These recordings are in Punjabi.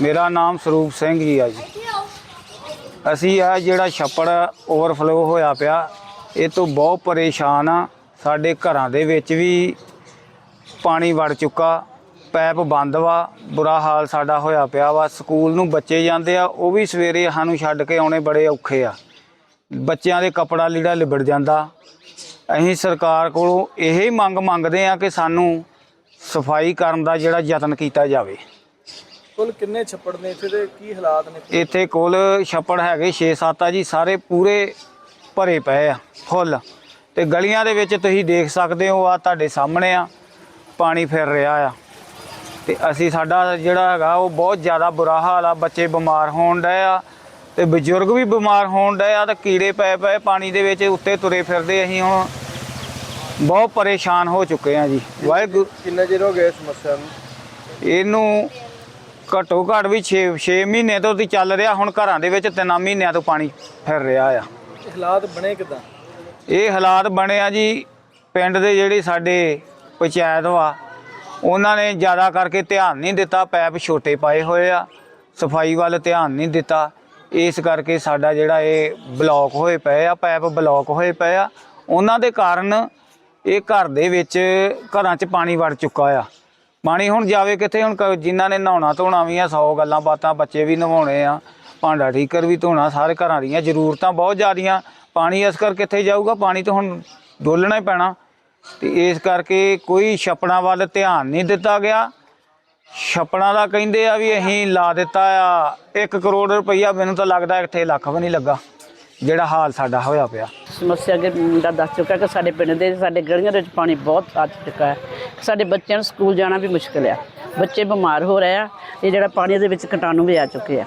ਮੇਰਾ ਨਾਮ ਸਰੂਪ ਸਿੰਘ ਜੀ ਆ ਜੀ। ਅਸੀਂ ਆ ਜਿਹੜਾ ਛੱਪੜ ਓਵਰਫਲੋ ਹੋਇਆ ਪਿਆ, ਇਹ ਤੋਂ ਬਹੁਤ ਪਰੇਸ਼ਾਨ ਆ। ਸਾਡੇ ਘਰਾਂ ਦੇ ਵਿੱਚ ਵੀ ਪਾਣੀ ਵੜ ਚੁੱਕਾ, ਪੈਪ ਬੰਦ ਵਾ, ਬੁਰਾ ਹਾਲ ਸਾਡਾ ਹੋਇਆ ਪਿਆ ਵਾ। ਸਕੂਲ ਨੂੰ ਬੱਚੇ ਜਾਂਦੇ ਆ, ਉਹ ਵੀ ਸਵੇਰੇ ਸਾਨੂੰ ਛੱਡ ਕੇ ਆਉਣੇ ਬੜੇ ਔਖੇ ਆ। ਬੱਚਿਆਂ ਦੇ ਕੱਪੜਾ ਲੀੜਾ ਲਿਬੜ ਜਾਂਦਾ। ਅਸੀਂ ਸਰਕਾਰ ਕੋਲੋਂ ਇਹ ਹੀ ਮੰਗ ਮੰਗਦੇ ਆ ਕਿ ਸਾਨੂੰ ਸਫ਼ਾਈ ਕਰਨ ਦਾ ਜਿਹੜਾ ਯਤਨ ਕੀਤਾ ਜਾਵੇ। ਕੁੱਲ ਕਿੰਨੇ ਛੱਪੜ ਨੇ ਇੱਥੇ ਦੇ ਕੀ ਹਾਲਾਤ ਨੇ? ਇੱਥੇ ਕੋਲ ਛੱਪੜ ਹੈਗੇ 6-7 ਆ ਜੀ ਸਾਰੇ ਪੂਰੇ ਭਰੇ ਪਏ ਆ ਫੁੱਲ। ਤੇ ਗਲੀਆਂ ਦੇ ਵਿੱਚ ਤੁਸੀਂ ਦੇਖ ਸਕਦੇ ਹੋ ਆ ਤੁਹਾਡੇ ਸਾਹਮਣੇ ਆ ਪਾਣੀ ਫਿਰ ਰਿਹਾ ਆ। ਤੇ ਅਸੀਂ ਸਾਡਾ ਜਿਹੜਾ ਹੈਗਾ ਉਹ ਬਹੁਤ ਜ਼ਿਆਦਾ ਬੁਰਾ ਹਾਲ ਆ ਬੱਚੇ ਬਿਮਾਰ ਹੋਣ ਡਏ ਆ ਤੇ ਬਜ਼ੁਰਗ ਵੀ ਬਿਮਾਰ ਹੋਣ ਡਏ ਆ ਤੇ ਕੀੜੇ ਪਏ ਪਏ ਪਾਣੀ ਦੇ ਵਿੱਚ ਉੱਤੇ ਤੁਰੇ ਫਿਰਦੇ ਅਸੀਂ ਹੁਣ ਬਹੁਤ ਪਰੇਸ਼ਾਨ ਹੋ ਚੁੱਕੇ ਆ ਜੀ। ਵਾਹਿਗੁਰੂ ਕਿੰਨਾ ਚਿਰ ਹੋ ਗਿਆ ਇਸ ਸਮੱਸਿਆ ਨੂੰ? ਇਹਨੂੰ ਘੱਟੋ ਘੱਟ ਵੀ 6 6 ਮਹੀਨੇ ਤੋਂ ਦੀ ਚੱਲ ਰਿਹਾ ਹੁਣ ਘਰਾਂ ਦੇ ਵਿੱਚ ਤਿੰਨ ਮਹੀਨਿਆਂ ਤੋਂ ਪਾਣੀ ਫਿਰ ਰਿਹਾ ਆ। ਹਾਲਾਤ ਬਣੇ ਕਿਦਾਂ? ਇਹ ਹਾਲਾਤ ਬਣੇ ਆ ਜੀ ਪਿੰਡ ਦੇ ਜਿਹੜੇ ਸਾਡੇ ਪੰਚਾਇਤ ਵਾ ਉਹਨਾਂ ਨੇ ਜ਼ਿਆਦਾ ਕਰਕੇ ਧਿਆਨ ਨਹੀਂ ਦਿੱਤਾ ਪੈਪ ਛੋਟੇ ਪਾਏ ਹੋਏ ਆ ਸਫ਼ਾਈ ਵੱਲ ਧਿਆਨ ਨਹੀਂ ਦਿੱਤਾ। ਇਸ ਕਰਕੇ ਸਾਡਾ ਜਿਹੜਾ ਇਹ ਬਲੌਕ ਹੋਏ ਪਏ ਆ ਪੈਪ ਬਲੌਕ ਹੋਏ ਪਏ ਆ। ਉਹਨਾਂ ਦੇ ਕਾਰਨ ਇਹ ਘਰ ਦੇ ਵਿੱਚ ਘਰਾਂ 'ਚ ਪਾਣੀ ਵੜ ਚੁੱਕਾ ਆ। ਪਾਣੀ ਹੁਣ ਜਾਵੇ ਕਿੱਥੇ, ਹੁਣ ਕ- ਜਿਨ੍ਹਾਂ ਨੇ ਨਹਾਉਣਾ ਧੋਣਾ ਵੀ ਆ 100 ਗੱਲਾਂ ਬਾਤਾਂ ਬੱਚੇ ਵੀ ਨਵਾਉਣੇ ਆ, ਭਾਂਡਾ ਠੀਕਰ ਵੀ ਧੋਣਾ, ਸਾਰੇ ਘਰਾਂ ਦੀਆਂ ਜ਼ਰੂਰਤਾਂ ਬਹੁਤ ਜ਼ਿਆਦੀਆਂ। ਪਾਣੀ ਇਸ ਕਰਕੇ ਕਿੱਥੇ ਜਾਊਗਾ? ਪਾਣੀ ਤਾਂ ਹੁਣ ਡੋਲਣਾ ਹੀ ਪੈਣਾ। ਤੇ ਇਸ ਕਰਕੇ ਕੋਈ ਛਪਣਾ ਵੱਲ ਧਿਆਨ ਨਹੀਂ ਦਿੱਤਾ ਗਿਆ। ਛਪਣਾ ਦਾ ਕਹਿੰਦੇ ਆ ਵੀ ਅਸੀਂ ਲਾ ਦਿੱਤਾ ਆ 1 ਕਰੋੜ ਰੁਪਈਆ ਮੈਨੂੰ ਤਾਂ ਲੱਗਦਾ ਇੱਥੇ ਲੱਖ ਵੀ ਨਹੀਂ ਲੱਗਾ। ਜਿਹੜਾ ਹਾਲ ਸਾਡਾ ਹੋਇਆ ਪਿਆ। ਸਮੱਸਿਆ ਅੱਗੇ ਮੁੰਡਾ ਦੱਸ ਚੁੱਕਾ ਕਿ ਸਾਡੇ ਪਿੰਡ ਦੇ, ਸਾਡੇ ਗਲੀਆਂ ਦੇ ਵਿੱਚ ਪਾਣੀ ਬਹੁਤ ਆ ਚੁੱਕਾ ਹੈ। ਸਾਡੇ ਬੱਚਿਆਂ ਨੂੰ ਸਕੂਲ ਜਾਣਾ ਵੀ ਮੁਸ਼ਕਲ ਆ। ਬੱਚੇ ਬਿਮਾਰ ਹੋ ਰਹੇ ਆ, ਇਹ ਜਿਹੜਾ ਪਾਣੀ ਦੇ ਵਿੱਚ ਕੀਟਾਣੂ ਵੀ ਆ ਚੁੱਕੇ ਆ।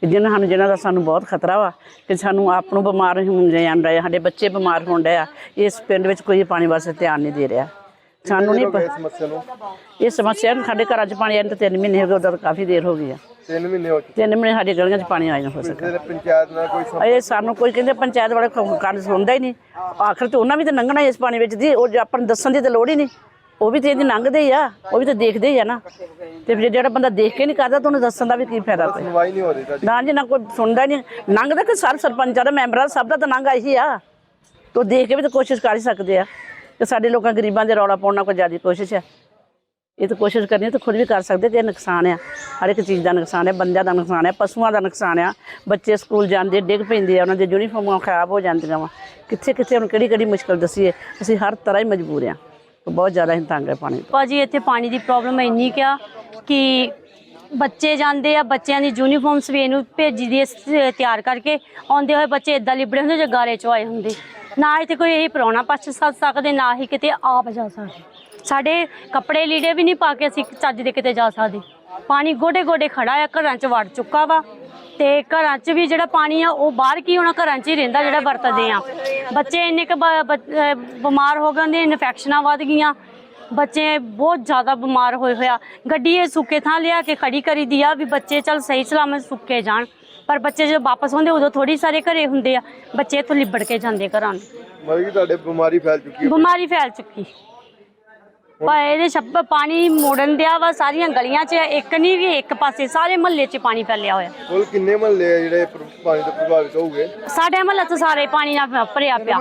ਕਿ ਜਿਹਨਾਂ ਸਾਨੂੰ, ਜਿਹਨਾਂ ਦਾ ਸਾਨੂੰ ਬਹੁਤ ਖਤਰਾ ਵਾ ਕਿ ਸਾਨੂੰ ਆਪ ਨੂੰ ਬਿਮਾਰ ਹੋਣ ਜਾਣ ਸਾਡੇ ਬੱਚੇ ਬਿਮਾਰ ਹੋਣ ਡਏ ਆ, ਇਸ ਪਿੰਡ ਵਿੱਚ ਕੋਈ ਪਾਣੀ ਵਾਸਤੇ ਧਿਆਨ ਨਹੀਂ ਦੇ ਰਿਹਾ। ਸਾਨੂੰ ਨਹੀਂ ਇਸ ਪ- ਸਮੱਸਿਆ ਨੂੰ। ਇਹ ਸਮੱਸਿਆ ਨੂੰ ਸਾਡੇ ਘਰਾਂ 'ਚ ਪਾਣੀ ਆਉਣ ਤੋਂ ਤਿੰਨ ਮਹੀਨੇ ਹੋ ਗਏ ਤਾਂ ਕਾਫੀ ਦੇਰ ਹੋ ਗਈ ਆ। 3 ਮਹੀਨੇ ਹੋ ਚੁੱਕੇ। ਤਿੰਨ ਮਹੀਨੇ ਸਾਡੀ ਗਲੀਆਂ 'ਚ ਪਾਣੀ ਆਇਆ ਨਾ ਹੋ ਸਕਿਆ ਨੇ ਪੰਚਾਇਤ ਨਾਲ ਕੋਈ ਸੰ- ਇਹ ਸਾਨੂੰ ਕੋਈ ਕਹਿੰਦੇ ਪੰਚਾਇਤ ਵਾਲੇ ਕ- ਗੱਲ ਸੁਣਦਾ ਹੀ ਨਹੀਂ। ਆਖਰ ਤੇ ਉਹਨਾਂ ਵੀ ਤਾਂ ਲੰਘਣਾ ਇਸ ਪਾਣੀ ਵਿੱਚ ਦੀ ਉਹ ਜੇ ਆਪਾਂ ਨੂੰ ਦੱਸਣ ਦੀ ਤਾਂ ਲੋੜ ਹੀ ਨਹੀਂ। ਉਹ ਵੀ ਤੇ ਇਹਦੀ ਲੰਘਦੇ ਹੀ ਆ ਉਹ ਵੀ ਤਾਂ ਦੇਖਦੇ ਹੀ ਆ ਨਾ। ਤੇ ਫਿਰ ਜਿਹੜਾ ਬੰਦਾ ਦੇਖ ਕੇ ਨਹੀਂ ਕਰਦਾ ਤਾਂ ਉਹਨੂੰ ਦੱਸਣ ਦਾ ਵੀ ਕੀ ਫਾਇਦਾ ਕੋਈ। ਸੁਣਵਾਈ ਨਹੀਂ ਹੋ ਰਹੀ ਤੁਹਾਡੀ। ਨਾ ਜੀ ਨਾ ਕੋਈ ਸੁਣਦਾ ਹੀ ਨਹੀਂ। ਲੰਘਦਾ ਕਿ ਸਰ ਸਰਪੰਚਾਂ ਦਾ ਮੈਂਬਰਾਂ ਸਭ ਦਾ ਤਾਂ ਲੰਘ ਆਈ ਆ। ਤੋ ਦੇਖ ਕੇ ਵੀ ਤਾਂ ਕੋਸ਼ਿਸ਼ ਕਰ ਹੀ ਸਕਦੇ ਆ। ਕਿ ਸਾਡੇ ਲੋਕਾਂ ਗਰੀਬਾਂ ਦੇ ਰੌਲਾ ਪਾਉਣ ਨਾਲ ਕੋਈ ਜ਼ਿਆਦਾ ਕੋਸ਼ਿਸ਼ ਹੈ ਇਹ ਤਾਂ ਕੋਸ਼ਿਸ਼ ਕਰਨੀ ਤਾਂ ਖੁਦ ਵੀ ਕਰ ਸਕਦੇ ਕਿ ਇਹ ਨੁਕਸਾਨ ਆ। ਹਰ ਇੱਕ ਚੀਜ਼ ਦਾ ਨੁਕਸਾਨ ਹੈ ਬੰਦਿਆਂ ਦਾ ਨੁਕਸਾਨ ਹੈ ਪਸ਼ੂਆਂ ਦਾ ਨੁਕਸਾਨ ਆ। ਬੱਚੇ ਸਕੂਲ ਜਾਂਦੇ, ਡਿੱਗ ਪੈਂਦੇ ਆ, ਉਹਨਾਂ ਦੇ ਯੂਨੀਫਾਰਮਾਂ ਖਰਾਬ ਹੋ ਜਾਂਦੀਆਂ ਵਾ। ਕਿੱਥੇ ਕਿੱਥੇ ਹੁਣ ਕਿਹੜੀ ਕਿਹੜੀ ਮੁਸ਼ਕਲ ਦੱਸੀਏ? ਅਸੀਂ ਹਰ ਤਰ੍ਹਾਂ ਹੀ ਮਜਬੂਰ ਆ। ਬਹੁਤ ਜ਼ਿਆਦਾ ਹੀ ਤੰਗ ਹੈ ਪਾਣੀ ਤੋਂ। ਭਾਜੀ, ਇੱਥੇ ਪਾਣੀ ਦੀ ਪ੍ਰੋਬਲਮ ਇੰਨੀ ਕਿਆ ਕਿ ਬੱਚੇ ਜਾਂਦੇ ਆ, ਬੱਚਿਆਂ ਦੀ ਯੂਨੀਫਾਰਮ ਸਵੇਰ ਨੂੰ ਭੇਜੀ ਦੀ ਸ- ਤਿਆਰ ਕਰਕੇ ਆਉਂਦੇ ਹੋਏ ਬੱਚੇ ਇਦਾਂ ਲਿਬੜੇ ਹੁੰਦੇ ਜਾਂ ਗਾਰੇ ਚ ਆਏ ਹੁੰਦੇ। ਨਾ ਇੱਥੇ ਕੋਈ ਇਹ ਪ੍ਰਾਹੁਣਾ ਪਛ ਸੱਜ ਸਕਦੇ, ਨਾ ਹੀ ਕਿਤੇ ਆਪ ਜਾ ਸਕਦੇ। ਸਾਡੇ ਕੱਪੜੇ ਲੀੜੇ ਵੀ ਨਹੀਂ ਪਾ ਕੇ ਅਸੀਂ ਚੱਜ ਦੇ ਕਿਤੇ ਜਾ ਸਕਦੇ। ਪਾਣੀ ਗੋਡੇ ਗੋਡੇ ਖੜਾ ਆ, ਘਰਾਂ ਚ ਵੜ ਚੁੱਕਾ ਵਾ। ਤੇ ਘਰਾਂ 'ਚ ਵੀ ਜਿਹੜਾ ਪਾਣੀ ਆ, ਉਹ ਬਾਹਰ ਕੀ ਹੋਣਾ, ਘਰਾਂ 'ਚ ਹੀ ਰਹਿੰਦਾ ਜਿਹੜਾ ਵਰਤਦੇ ਆ। ਬੱਚੇ ਇੰਨੇ ਕੁ ਬ- ਬਿਮਾਰ ਹੋ ਗਏ ਨੇ ਇਨਫੈਕਸ਼ਨਾਂ ਵੱਧ ਗਈਆਂ। ਬੱਚੇ ਬਹੁਤ ਜ਼ਿਆਦਾ ਬਿਮਾਰ ਹੋਏ ਹੋਇਆ ਗੱਡੀ ਇਹ ਸੁੱਕੇ ਥਾਂ ਲਿਆ ਕੇ ਖੜੀ ਕਰੀ ਦੀ ਆ ਵੀ ਬੱਚੇ ਚੱਲ ਸਹੀ ਸਲਾਮਤ ਸੁੱਕੇ ਜਾਣ। ਪਰ ਬੱਚੇ ਜਦੋਂ ਵਾਪਸ ਆਉਂਦੇ ਉਦੋਂ ਥੋੜੀ ਸਾਰੇ ਘਰੇ ਹੁੰਦੇ ਆ। ਬੱਚੇ ਇੱਥੋਂ ਲਿਬੜ ਕੇ ਜਾਂਦੇ ਘਰਾਂ ਨੂੰ। ਮਤਲਬ ਕਿ ਤੁਹਾਡੇ ਬਿਮਾਰੀ ਫੈਲ ਚੁੱਕੀ ਹੈ। ਬਿਮਾਰੀ ਫੈਲ ਚੁੱਕੀ। ਪਰ ਇਹਦੇ ਛੱਪ ਪਾਣੀ ਮੋੜਨ ਦਿਆ ਵਾ ਸਾਰੀਆਂ ਗਲੀਆਂ 'ਚ ਇੱਕ ਨਹੀਂ ਵੀ ਇੱਕ ਪਾਸੇ ਸਾਰੇ ਮਹੱਲੇ 'ਚ ਪਾਣੀ ਫੈਲਿਆ ਹੋਇਆ। ਕੁੱਲ ਕਿੰਨੇ ਮਹੱਲੇ ਆ ਜਿਹੜੇ ਪ੍ਰ- ਪਾਣੀ ਤੋਂ ਪ੍ਰਭਾਵਿਤ ਹੋਊਗੇ? ਸਾਡੇ ਮਹੱਲੇ 'ਚ ਸਾਰੇ ਪਾਣੀ ਨਾਲ ਭਰਿਆ ਪਿਆ।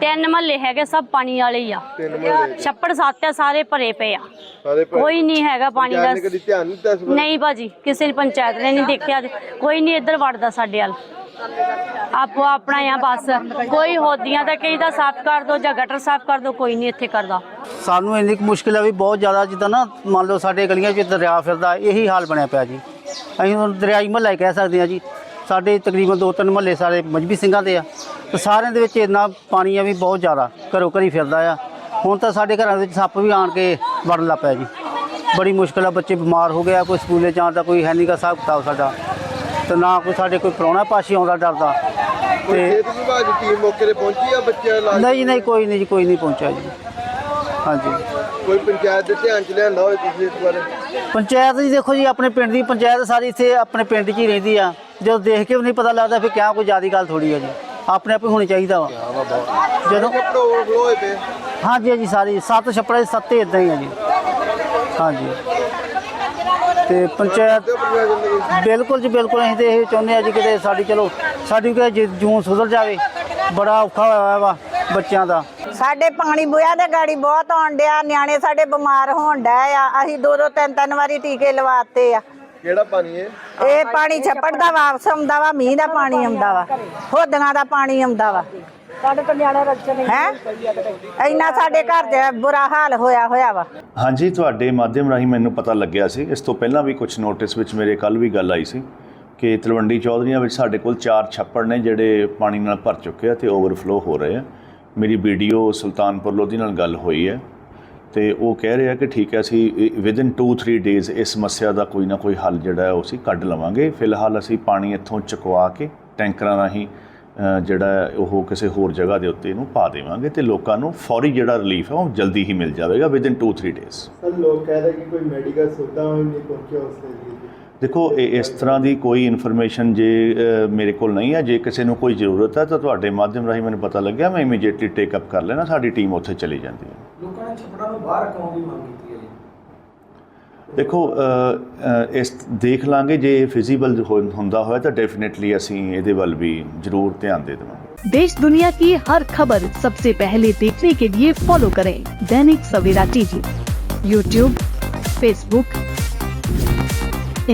ਤਿੰਨ ਮਹੱਲੇ ਹੈਗੇ ਸਭ ਪਾਣੀ ਵਾਲੇ ਹੀ ਆ। ਤਿੰਨ ਮਹੱਲੇ ਛੱਪੜ ਸੱਤ ਆ ਸਾਰੇ ਭਰੇ ਪਏ ਆ। ਸਾਰੇ ਕੋਈ ਨਹੀਂ ਹੈਗਾ ਪਾਣੀ ਦਾ ਪੰਚਾਇਤ ਨੇ ਕਦੀ ਧਿਆਨ ਨਹੀਂ ਦਿੱਤਾ ਇਸ ਵੱਲ? ਨਹੀਂ ਭਾਜੀ ਕਿਸੇ ਨੇ ਪੰਚਾਇਤ ਨੇ ਨਹੀਂ ਦੇਖਿਆ ਕੋਈ ਨਹੀਂ ਇੱਧਰ ਵੜਦਾ ਸਾਡੇ ਵੱਲ। ਆਪੋ ਆਪਣਾ ਆ ਬਸ। ਕੋਈ ਹੋਦੀਆਂ ਦਾ ਸਾਫ਼ ਕਰ ਦੋ ਜਾਂ ਗਟਰ ਸਾਫ਼ ਕਰ ਦੋ, ਕੋਈ ਨਹੀਂ ਇੱਥੇ ਕਰਦਾ। ਸਾਨੂੰ ਇੰਨੀ ਕੁ ਮੁਸ਼ਕਿਲ ਆ ਵੀ ਬਹੁਤ ਜ਼ਿਆਦਾ ਜਿੱਦਾਂ ਨਾ ਮੰਨ ਲਓ ਸਾਡੇ ਗਲੀਆਂ 'ਚ ਦਰਿਆ ਫਿਰਦਾ, ਇਹੀ ਹਾਲ ਬਣਿਆ ਪਿਆ ਜੀ। ਅਸੀਂ ਹੁਣ ਦਰਿਆਈ ਮਹੱਲਾ ਹੀ ਕਹਿ ਸਕਦੇ ਹਾਂ ਜੀ। ਸਾਡੇ ਤਕਰੀਬਨ ਦੋ ਤਿੰਨ ਮਹੱਲੇ ਸਾਰੇ ਮਜਬੀ ਸਿੰਘਾਂ ਦੇ ਆ। ਤੇ ਸਾਰਿਆਂ ਦੇ ਵਿੱਚ ਇੰਨਾ ਪਾਣੀ ਆ ਵੀ ਬਹੁਤ ਜ਼ਿਆਦਾ, ਘਰੋਂ ਘਰੀ ਫਿਰਦਾ ਆ। ਹੁਣ ਤਾਂ ਸਾਡੇ ਘਰਾਂ ਵਿੱਚ ਸੱਪ ਵੀ ਆਣ ਕੇ ਵੜਨ ਲੱਗ ਪਿਆ ਜੀ। ਬੜੀ ਮੁਸ਼ਕਿਲ ਆ, ਬੱਚੇ ਬਿਮਾਰ ਹੋ ਗਿਆ ਕੋਈ ਸਕੂਲੇ ਜਾਣ ਦਾ ਕੋਈ ਹੈ ਨਹੀਂਗਾ ਹਿਸਾਬ ਕਿਤਾਬ ਸਾਡਾ। ਤੇ ਨਾ ਕੋਈ ਸਾਡੇ ਕੋਈ ਪ੍ਰਾਹੁਣਾ ਪਾਸ਼ੀ ਆਉਂਦਾ ਡਰਦਾ। ਤੇ ਸਿਹਤ ਵਿਭਾਗ ਦੀ ਟੀਮ ਮੌਕੇ ਤੇ ਪਹੁੰਚੀ ਆ ਬੱਚਿਆਂ ਇਲਾਜ ਨਹੀਂ ਨਹੀਂ ਕੋਈ ਨਹੀਂ ਜੀ ਕੋਈ ਨਹੀਂ ਪਹੁੰਚਿਆ ਜੀ। ਹਾਂਜੀ। ਕੋਈ ਪੰਚਾਇਤ ਦੇ ਧਿਆਨ ਚ ਲਿਆਂਦਾ ਹੋਵੇ ਤੁਸੀਂ ਇਸ ਬਾਰੇ? ਪੰਚਾਇਤ ਜੀ ਦੇਖੋ ਜੀ ਆਪਣੇ ਪਿੰਡ ਦੀ ਪੰਚਾਇਤ ਸਾਰੀ ਇੱਥੇ ਆਪਣੇ ਪਿੰਡ 'ਚ ਹੀ ਰਹਿੰਦੀ ਆ। ਜਦੋਂ ਦੇਖ ਕੇ ਵੀ ਨਹੀਂ ਪਤਾ ਲੱਗਦਾ ਫਿਰ ਕਿਆ ਕੋਈ ਜ਼ਿਆਦੀ ਗੱਲ ਥੋੜੀ ਆ ਜੀ। ਆਪਣੇ ਆਪ ਹੀ ਹੋਣੀ ਚਾਹੀਦਾ ਵਾ। ਜਦੋਂ ਹੋਏ ਪਏ? ਹਾਂਜੀ ਹਾਂਜੀ ਸਾਰੀ ਸੱਤ ਛੱਪੜੇ ਸੱਤੇ ਇਦਾਂ ਹੀ ਆ ਜੀ। ਹਾਂਜੀ। ਤੇ ਪੰਚਾਇਤ ਬਿਲਕੁਲ ਜੀ ਬਿਲਕੁਲ ਅਸੀਂ ਤੇ ਇਹ ਚਾਹੁੰਦੇ ਆ ਜੀ ਕਿਤੇ ਸਾਡੀ ਚਲੋ ਸਾਡੀ ਕਿ ਜੂਨ ਸੁਧਰ ਜਾਵੇ ਬੜਾ ਔਖਾ ਹੋਇਆ ਵਾ ਬੱਚਿਆਂ ਦਾ। ਸਾਡੇ ਪਾਣੀ ਬੁਆ ਦੇ ਗਾੜੀ ਬਹੁਤ ਆਉਣ ਡਿਆ ਨਿਆਣੇ ਸਾਡੇ ਬਿਮਾਰ ਹੋਣ ਡਏ ਆ ਅਸੀਂ ਦੋ ਦੋ ਤਿੰਨ ਤਿੰਨ ਵਾਰੀ ਟੀਕੇ ਲਵਾਤੇ ਆ। ਕਿਹੜਾ ਪਾਣੀ ਇਹ? ਇਹ ਪਾਣੀ ਛੱਪੜ ਦਾ ਵਾਪਸ ਆਉਂਦਾ ਵਾ ਮੀਂਹ ਦਾ ਪਾਣੀ ਆਉਂਦਾ ਵਾ ਹੋਦੀਆਂ ਦਾ ਪਾਣੀ ਆਉਂਦਾ ਵਾ। ਸਾਡੇ ਤੋਂ ਨਿਆਣੇ ਰੱਜੇ ਹੈ? ਇੰਨਾ ਸਾਡੇ ਘਰ ਦੇ ਬੁਰਾ ਹਾਲ ਹੋਇਆ ਹੋਇਆ ਵਾ। ਹਾਂਜੀ ਤੁਹਾਡੇ ਮਾਧਿਅਮ ਰਾਹੀਂ ਮੈਨੂੰ ਪਤਾ ਲੱਗਿਆ ਸੀ। ਇਸ ਤੋਂ ਪਹਿਲਾਂ ਵੀ ਕੁਝ ਨੋਟਿਸ ਵਿੱਚ ਮੇਰੇ ਕੱਲ ਵੀ ਗੱਲ ਆਈ ਸੀ ਕਿ ਤਲਵੰਡੀ ਚੌਧਰੀਆਂ ਵਿੱਚ ਸਾਡੇ ਕੋਲ ਚਾਰ ਛੱਪੜ ਨੇ ਜਿਹੜੇ ਪਾਣੀ ਨਾਲ ਭਰ ਚੁੱਕੇ ਆ ਤੇ ਓਵਰਫਲੋ ਹੋ ਰਹੇ ਆ। ਮੇਰੀ ਵੀਡੀਓ ਸੁਲਤਾਨਪੁਰ ਲੋਧੀ ਨਾਲ ਗੱਲ ਹੋਈ ਹੈ ਤੇ ਉਹ ਕਹਿ ਰਿਹਾ ਕਿ ਠੀਕ ਹੈ ਅਸੀਂ ਵਿਦਿਨ 2-3 ਡੇਜ਼ ਇਸ ਸਮੱਸਿਆ ਦਾ ਕੋਈ ਨਾ ਕੋਈ ਹੱਲ ਜਿਹੜਾ ਹੈ ਉਹ ਅਸੀਂ ਕੱਢ ਲਵਾਂਗੇ। ਫਿਲਹਾਲ ਅਸੀਂ ਪਾਣੀ ਇੱਥੋਂ ਚੁਕਵਾ ਕੇ ਟੈਂਕਰਾਂ ਰਾਹੀਂ ਜਿਹੜਾ ਉਹ ਕਿਸੇ ਹੋਰ ਜਗ੍ਹਾ ਦੇ ਉੱਤੇ ਇਹਨੂੰ ਪਾ ਦੇਵਾਂਗੇ ਤੇ ਲੋਕਾਂ ਨੂੰ ਫੌਰੀ ਜਿਹੜਾ ਰਿਲੀਫ ਹੈ ਉਹ ਜਲਦੀ ਹੀ ਮਿਲ ਜਾਵੇਗਾ ਵਿਦਿਨ 2-3 ਡੇਜ਼ ਸਰ ਲੋਕ ਕਹਿ ਰਹੇ ਕਿ ਕੋਈ ਮੈਡੀਕਲ ਸੁਵਿਧਾ ਨਹੀਂ ਪਹੁੰਚਿਆ ਉਸ ਲਈ ਦੇਖੋ ਇਹ ਇਸ ਤਰ੍ਹਾਂ ਦੀ ਕੋਈ ਇਨਫੋਰਮੇਸ਼ਨ ਜੇ ਮੇਰੇ ਕੋਲ ਨਹੀਂ ਹੈ ਜੇ ਕਿਸੇ ਨੂੰ ਕੋਈ ਜ਼ਰੂਰਤ ਹੈ ਤਾਂ ਤੁਹਾਡੇ ਮਾਧਿਅਮ ਰਾਹੀਂ ਮੈਨੂੰ ਪਤਾ ਲੱਗਿਆ ਮੈਂ ਇਮੀਡੀਏਟਲੀ ਟੇਕ ਅਪ ਕਰ ਲੈਣਾ ਸਾਡੀ ਟੀਮ ਉੱਥੇ ਚਲੀ ਜਾਂਦੀ ਹੈ। ਲੋਕਾਂ ਨੇ ਛੱਪੜਾਂ ਨੂੰ ਬਾਹਰ ਰੱਖਣ ਦੀ ਮੰਗ ਕੀਤੀ। ਦੇਖੋ ਅ, ਅ, ਇਸ ਦੇਖ ਲਾਂਗੇ ਜੇ ਫਿਜ਼ੀਬਲ ਹੁੰਦਾ ਹੋਇਆ ਤਾਂ ਡੈਫੀਨਿਟਲੀ ਅਸੀਂ ਇਹਦੇ ਵੱਲ ਵੀ ਜ਼ਰੂਰ ਧਿਆਨ ਦੇ ਦੇਵਾਂਗੇ देश दुनिया की हर खबर सबसे पहले देखने के लिए फॉलो करें Dainik Savera TV YouTube Facebook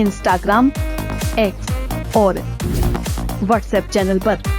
Instagram X और व्हाट्सएप चैनल पर।